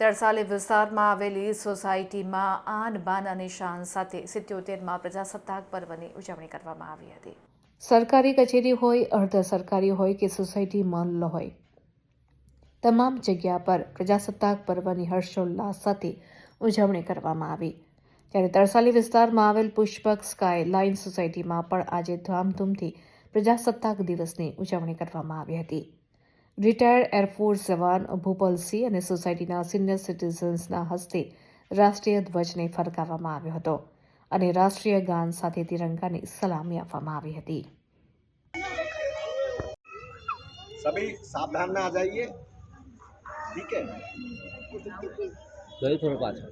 તરસાલી વિસ્તારમાં આવેલી સોસાયટીમાં આન બાન અને શાન સાથે સિત્યોતેરમાં પ્રજાસત્તાક પર્વની ઉજવણી કરવામાં આવી હતી. સરકારી કચેરી હોય, અર્ધ સરકારી હોય કે સોસાયટી મહોલ્લો હોય, તમામ જગ્યા પર પ્રજાસત્તાક પર્વની હર્ષોલ્લાસ સાથે ઉજવણી કરવામાં આવી. ત્યારે તરસાલી વિસ્તારમાં આવેલ પુષ્પક સ્કાય લાઇન સોસાયટીમાં પણ આજે ધામધૂમથી પ્રજાસત્તાક દિવસની ઉજવણી કરવામાં આવી હતી. રિટાયર્ડ એરફોર્સ જવાન ભૂપલસિંહ અને સોસાયટીના સિનિયર સિટીઝન્સના હસ્તે રાષ્ટ્રીય ધ્વજને ફરકાવવામાં આવ્યો હતો અને રાષ્ટ્રીય ગાન સાથે તિરંગાની સલામી આપવામાં આવી હતી सभी सावधान में आ जाइए ठीक है ગઈ થોડો પાછળ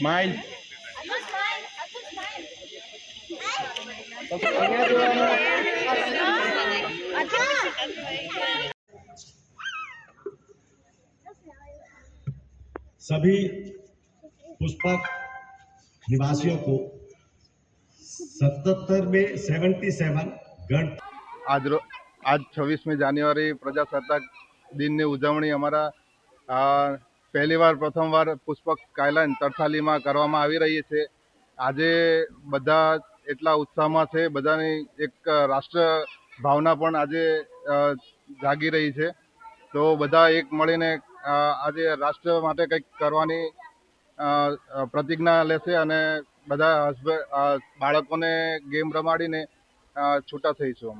સ્માઈલ सभी पुष्पक निवासियों को सतहत्तर में सेवेंटी सेवन गण આજ રો- આજ છવ્વીસમી જાન્યુઆરી પ્રજાસત્તાક દિનની ઉજવણી અમારા આ, પહેલીવાર, પ્રથમવાર પુષ્પક સ્કાયલાઇન તરથાલીમાં કરવામાં આવી રહી છે. આજે બધા એટલા ઉત્સાહમાં છે, બધાની એક રાષ્ટ્ર ભાવના પણ આજે જાગી રહી છે. તો બધા એક મળીને આજે રાષ્ટ્ર માટે કંઈક કરવાની પ્રતિજ્ઞા લેશે અને બધા બાળકોને ગેમ રમાડીને છૂટા થઈશું અમે.